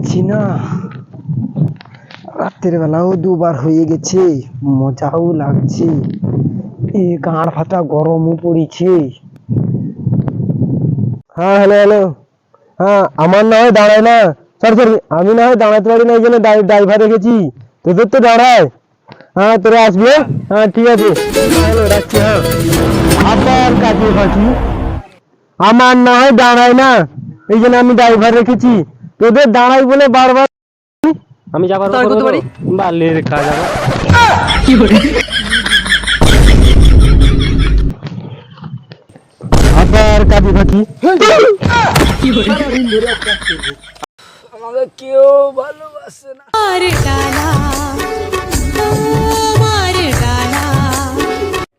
পাচ্ছি না রাত্রের বেলাও দুবার হয়ে গেছে, মজাও লাগছে। এ গাঁড় ফাটা গরমও পড়েছে। হ্যাঁ হ্যালো হ্যালো হ্যাঁ আমার না হয় দাঁড়ায় না। সরি সরি আমি না হয় দাঁড়াতে পারি না, এই জন্য ড্রাইভার রেখেছি তোদের তো দাঁড়ায়। হ্যাঁ তোরা আসবে হ্যাঁ? ঠিক আছে। হ্যালো রাখছি হ্যাঁ। আবার কাজে ফাঁকি আমার না হয় দাঁড়ায় না। এই জন্য আমি ড্রাইভার রেখেছি তোদের দাঁড়াই বলে বারবার আমি যাবার বলতে পারি? বালির কাজ কি বলি আবার কাঁদি ফাঁকি কি বলি আমাকে কেউ ভালোবাসে না। আরে ডানা।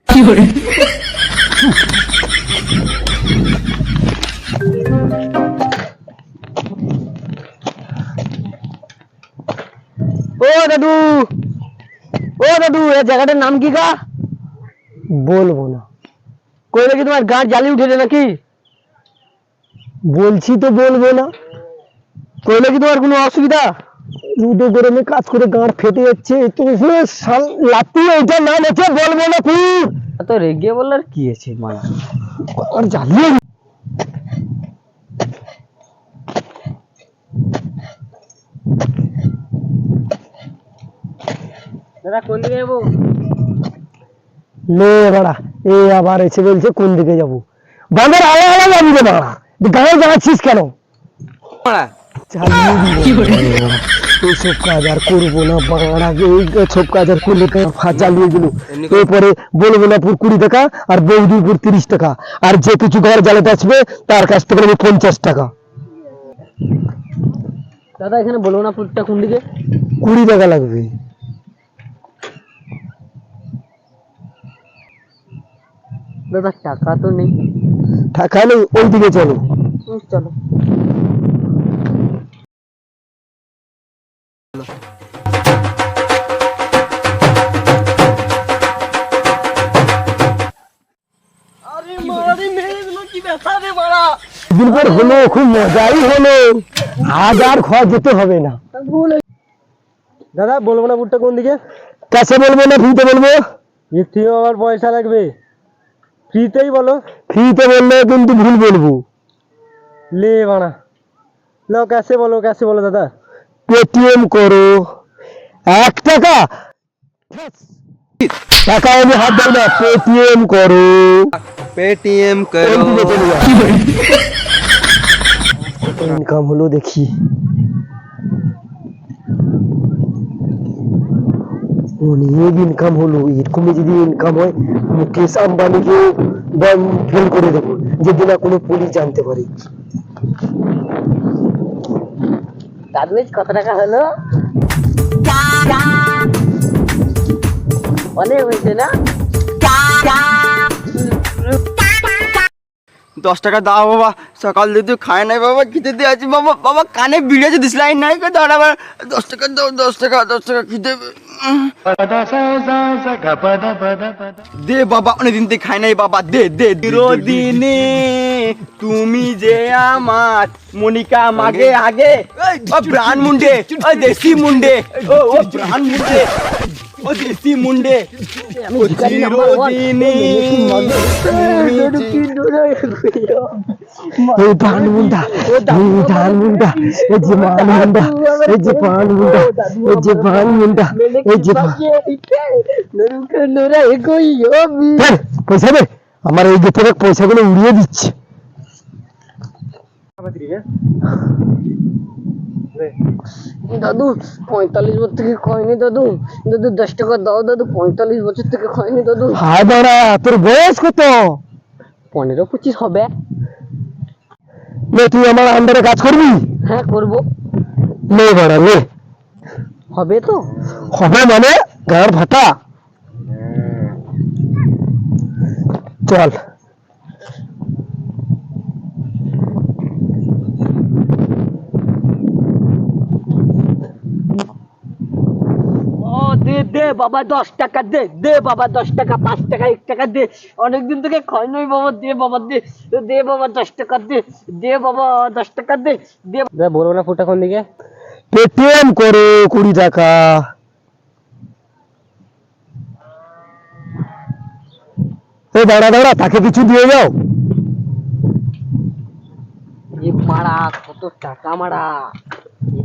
কি বলি? দাদু। ও দাদু এই জায়গাটার নাম কি গা? বলব না। কইলে কি তোমার জ্বালি উঠেছে নাকি? বলছি তো বলব না। কইলে কি তোমার কোনো অসুবিধা? রুদে গরমে কাজ করে গাঁড় ফেটে যাচ্ছে তুমি লাতি আছে বলব না তুই। তো রেগে বললে আর কি আছে মানা আর জ্বালিয়ে দাদা কোন দিকে যাব? লে বাড়া এ আবার এসে বলছে কোন দিকে যাব। বাঁধের আলা আলা যাবি রে বাড়া গাঁয়ে যাচ্ছিস কেন? এইসব কাজ আর করব না বাংলা সব কাজ আর করলে তো চালিয়ে দিল এরপরে বলব না পুর কুড়ি টাকা আর বৌদিপুর তিরিশ টাকা। আর যে কিছু ঘর জ্বালাতে আসবে তার কাছ থেকে নেবে পঞ্চাশ টাকা। দাদা এখানে বলব না কোন দিকে? কুড়ি টাকা লাগবে। দাদা টাকা তো নেই। টাকা নেই ওই দিকে চলো। চলো। দিন পর হলো খুব মজাই হলো। আজ আর ঘর যেতে হবে না। দাদা বলব না বুটটা কোন দিকে? কাছে বলব না ফ্রিতে বলব? থেকে আবার পয়সা লাগবে। ফ্রিতেই বলো। ফ্রিতে বললে কিন্তু ভুল বলব। লে বানা। নাও কাছে বলো কাছে বলো দাদা। পেটিএম করো। এক টাকা? টাকা আমি হাত দেয় না পেটিএম করো। পেটিএম ইনকাম হলো দেখি। অনেক ইনকাম হলো এরকমই যদি ইনকাম হয় মুকেশ আম্বানিকে ফেল করে দেবো, যদি না কোনো পুলিশ জানতে পারে। দাদু কত টাকা হলো? অনেক হয়েছে না? দশ টাকা দাও বাবা। সকাল দিয়ে তুই খায় নাই বাবা খিদে দিয়ে আছি বাবা। বাবা কানে বিড়িয়েছে দিস লাইন নাই করে আবার দশ টাকা দাও দশ টাকা দশ টাকা খিদে দে বাবা অনেকদিন থেকে খাই নাই বাবা দে দে চিরদিনে তুমি যে আমার মনিকা মাগে আগে। ও প্রাণ মুন্ডে ও দেশি মুন্ডে। ও ও প্রাণ মুন্ডে। ও দেশি মুন্ডে। চিরদিনে এই পান মুন্ডা এই ধান মুন্ডা এই যে মুন্ডা এই যে পান মুন্ডা এই যে পান মুন্ডা এই যে পয়সা দে। আমার এই গেতে পয়সাগুলো উড়িয়ে দিচ্ছে। দাদু পঁয়তাল্লিশ বছর থেকে খাইনি দাদু। দাদু দশ টাকা দাও দাদু পঁয়তাল্লিশ বছর থেকে খয়নি দাদু। হায় দাঁড়া তোর বয়স কত? পনেরো পঁচিশ হবে। নে তুই আমার আন্ডারে কাজ করবি? হ্যাঁ করব। নে বাড়া নে। হবে তো? হবে মানে গাঁর ভাতা। চল ও দে দে বাবা দশ টাকা দে দে বাবা দশ টাকা পাঁচ টাকা এক টাকা দে। অনেকদিন থেকে খাই নই বাবা দে বাবা দে। দে বাবা দশ টাকা দে। দে বাবা দশ টাকা দে। দে বলব না ফুটটা কোন দিকে? পেটিএম করো কুড়ি টাকা। এই দাঁড়া দাঁড়া তাকে কিছু দিয়ে যাও। এ মারা কত টাকা মারা?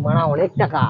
মারা অনেক টাকা।